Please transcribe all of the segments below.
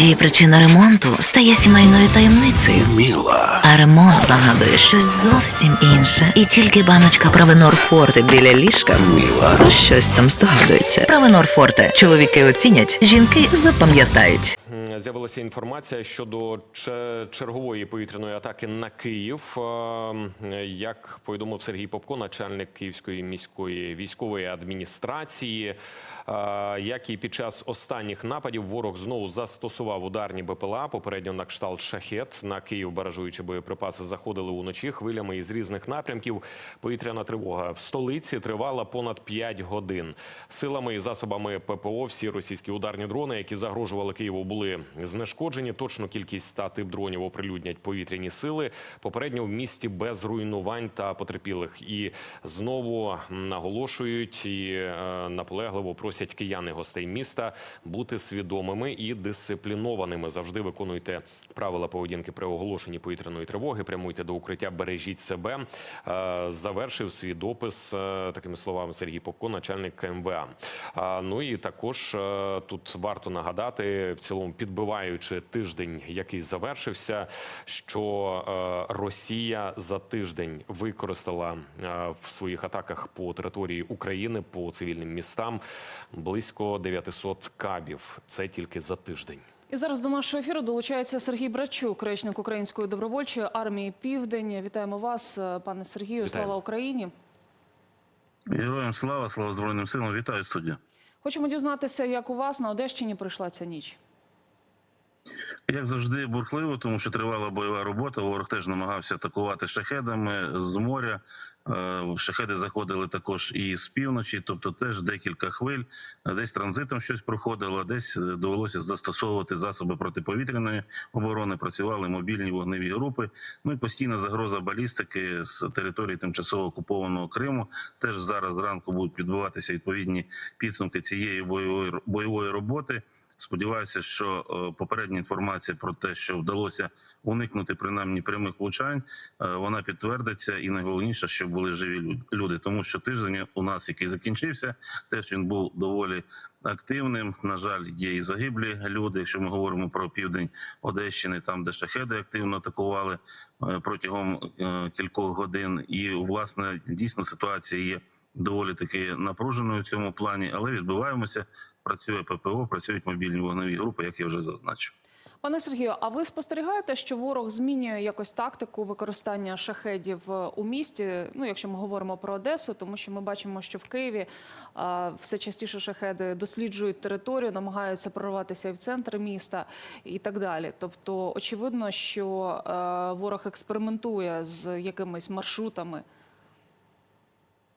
Іноді причина ремонту стає сімейною таємницею. Міла. А ремонт нагадує щось зовсім інше. І тільки баночка Провенор Форте біля ліжка Міла. про щось там здогадується. Провенор Форте. Чоловіки оцінять, жінки запам'ятають. З'явилася інформація щодо чергової повітряної атаки на Київ. Ем, Як повідомив Сергій Попко, начальник Київської міської військової адміністрації, як і під час останніх нападів ворог знову застосував ударні БПЛА, попередньо на кшталт шахет на Київ, баражуючи боєприпаси, заходили уночі хвилями із різних напрямків. Повітряна тривога в столиці тривала понад 5 годин. Силами і засобами ППО всі російські ударні дрони, які загрожували Києву, були знешкоджені. Точну кількість та тип дронів оприлюднять повітряні сили. Попередньо в місті без руйнувань та потерпілих. І знову наголошують і е, наполегливо просять кияни гостей міста бути свідомими і дисциплінованими. Завжди виконуйте правила поведінки при оголошенні повітряної тривоги. Прямуйте до укриття, бережіть себе. Е, Завершив свій допис е, такими словами Сергій Попко, начальник КМВА. А, Ну і також е, тут варто нагадати, в цілому підбиваючи тиждень, який завершився, що е, Росія за тиждень використала е, в своїх атаках по території України по цивільним містам близько 900 кабів. Це тільки за тиждень. І зараз до нашого ефіру долучається Сергій Брачук, речник Української добровольчої армії Південь. Вітаємо вас, е, пане Сергію. Вітаємо. Слава Україні. Героям слава, слава Збройним силам. Вітаю студію. Хочемо дізнатися, як у вас на Одещині пройшла ця ніч. Як завжди, бурхливо, тому що тривала бойова робота. Ворог теж намагався атакувати шахедами з моря. Е, Шахеди заходили також і з півночі, тобто теж декілька хвиль. Десь транзитом щось проходило, десь е, довелося застосовувати засоби протиповітряної оборони. Працювали мобільні вогневі групи. Ну і постійна загроза балістики з території тимчасово окупованого Криму. Теж зараз зранку будуть підбиватися відповідні підсумки цієї бойової бойової роботи. Сподіваюся, що е, попередня інформація про те, що вдалося уникнути принаймні прямих влучань, вона підтвердиться, і найголовніше, що були живі люд- люди. Тому що тиждень у нас, який закінчився, теж він був доволі активним. На жаль, є і загиблі люди. Якщо ми говоримо про південь Одещини, там де шахеди активно атакували е, протягом е, кількох годин, і власне дійсно ситуація є доволі таки напруженою в цьому плані, але відбиваємося. Працює ППО, працюють мобільні вогневі групи, як я вже зазначив. Пане Сергію, а ви спостерігаєте, що ворог змінює якось тактику використання шахедів е, у місті? Ну, якщо ми говоримо про Одесу, тому що ми бачимо, що в Києві а, все частіше шахеди досліджують територію, намагаються прорватися і в центр міста і так далі. Тобто, очевидно, що е, ворог експериментує з якимись маршрутами.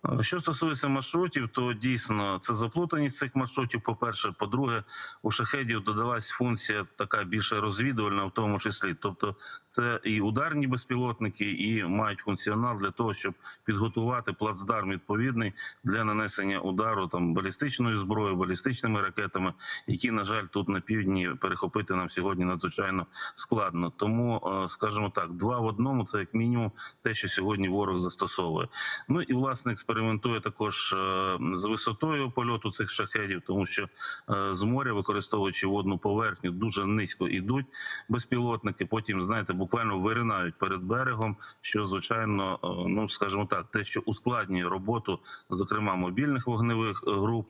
Е, Що стосується маршрутів, то дійсно це заплутаність цих маршрутів. По перше, по-друге, у шахедів додалась функція така більше розвідувальна, в тому числі. Тобто, це і ударні безпілотники, і мають функціонал для того, щоб підготувати плацдарм відповідний для нанесення удару там балістичною зброєю, балістичними ракетами, які на жаль тут на півдні перехопити нам сьогодні надзвичайно складно. Тому, е, скажімо так, два в одному це як мінімум те, що сьогодні ворог застосовує. Ну і власне експериментує також е, з висотою польоту цих шахедів, тому що е, з моря, використовуючи водну поверхню, дуже низько ідуть безпілотники. Потім знаєте, буквально виринають перед берегом, що звичайно, е, ну скажімо так, те, що ускладнює роботу, зокрема мобільних вогневих груп,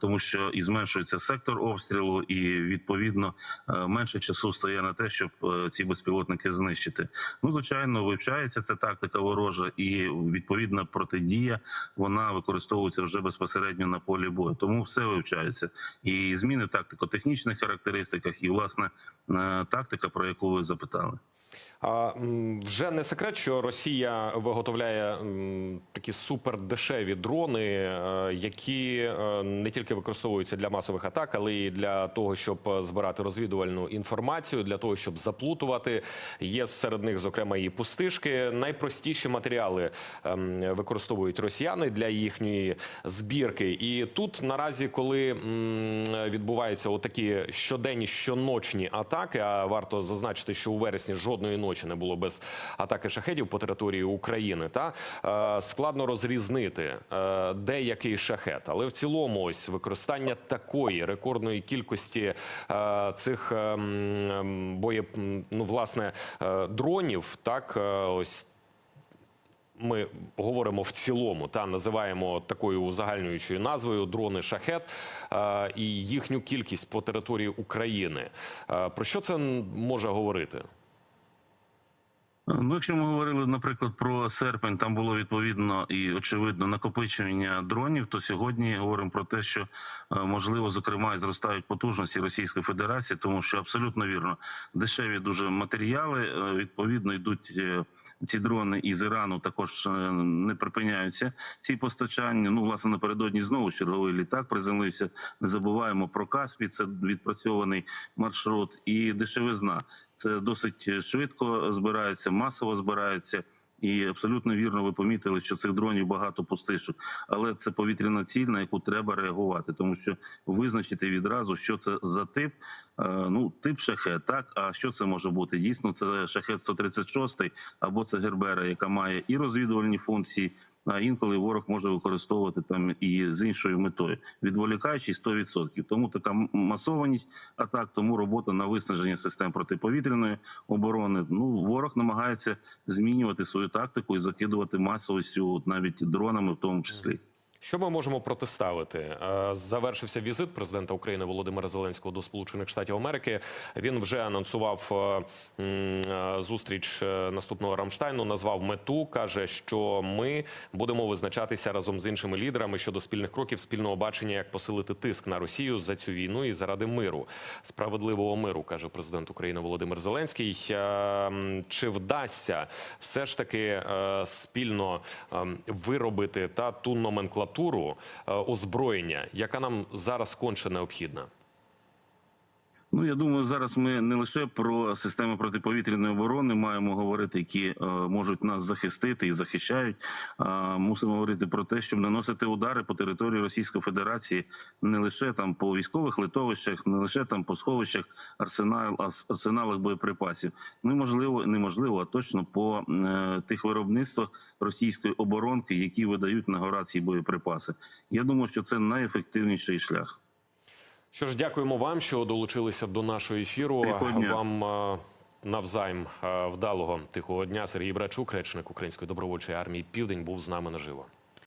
тому що і зменшується сектор обстрілу, і відповідно менше часу стає на те, щоб ці безпілотники знищити. Ну, звичайно, вивчається ця тактика ворожа, і відповідна протидія вона використовується вже безпосередньо на полі бою. Тому все вивчається. І зміни в тактико-технічних характеристиках, і власне е, тактика, про яку ви запитали. Вже не секрет, що Росія виготовляє такі супердешеві дрони, е, які е, не тільки використовуються для масових атак, але й для того, щоб е, збирати розвідувальну інформацію, для того, щоб заплутувати. Є серед них, зокрема, і пустишки. Найпростіші матеріали ем, використовують росіяни. для їхньої збірки. І тут наразі, коли відбуваються отакі щоденні щоночні атаки, а варто зазначити, що у вересні жодної ночі не було без атаки шахедів по території України, та е, складно розрізнити е, де який шахет. Але в цілому, ось використання такої рекордної кількості е, цих е, боє, ну власне е, дронів, так е, ось ми говоримо в цілому та називаємо такою узагальнюючою назвою дрони шахет е, і їхню кількість по території України. Е, Про що це може говорити? Ну, якщо ми говорили, наприклад, про серпень, там було відповідно і очевидно накопичення дронів. То сьогодні говоримо про те, що е, можливо, зокрема, і зростають потужності Російської Федерації, тому що абсолютно вірно дешеві дуже матеріали. е, Відповідно, йдуть е, ці дрони із Ірану. Також не припиняються ці постачання. Ну, власне, напередодні знову черговий літак приземлився. Не забуваємо про Каспій, це відпрацьований маршрут і дешевизна. Це досить швидко збирається, масово збирається. І абсолютно вірно ви помітили, що цих дронів багато пустишок, але це повітряна ціль, на яку треба реагувати, тому що визначити відразу, що це за тип. е, Ну, тип шахет, так а що це може бути? Дійсно, це шахет 136 або це гербера, яка має і розвідувальні функції. А інколи ворог може використовувати там і з іншою метою, відволікаючи 100%. Тому така масованість атак, тому робота на виснаження систем протиповітряної оборони. Ну ворог намагається змінювати свою тактику і закидувати масовістю, навіть дронами, в тому числі. Що ми можемо протиставити? Е, Завершився візит президента України Володимира Зеленського до Сполучених Штатів Америки. Він вже анонсував е, е, зустріч наступного Рамштайну. Назвав мету. каже, що ми будемо визначатися разом з іншими лідерами щодо спільних кроків, спільного бачення, як посилити тиск на Росію за цю війну і заради миру, справедливого миру, каже президент України Володимир Зеленський. Чи вдасться все ж таки спільно е, виробити та ту номенклатуру е, озброєння, яка нам зараз конче необхідна? Ну я думаю, зараз ми не лише про системи протиповітряної оборони маємо говорити, які е, можуть нас захистити і захищають. А мусимо говорити про те, щоб наносити удари по території Російської Федерації не лише там по військових литовищах, не лише там по сховищах арсенал арсеналах боєприпасів. Ну можливо, неможливо, а точно по е, тих виробництвах російської оборонки, які видають на гора ці боєприпаси. Я думаю, що це найефективніший шлях. Що ж, дякуємо вам, що долучилися до нашого ефіру. Дня. Вам е, навзаєм е, вдалого тихого дня. Сергій Брачук, речник Української добровольчої армії Південь, був з нами наживо.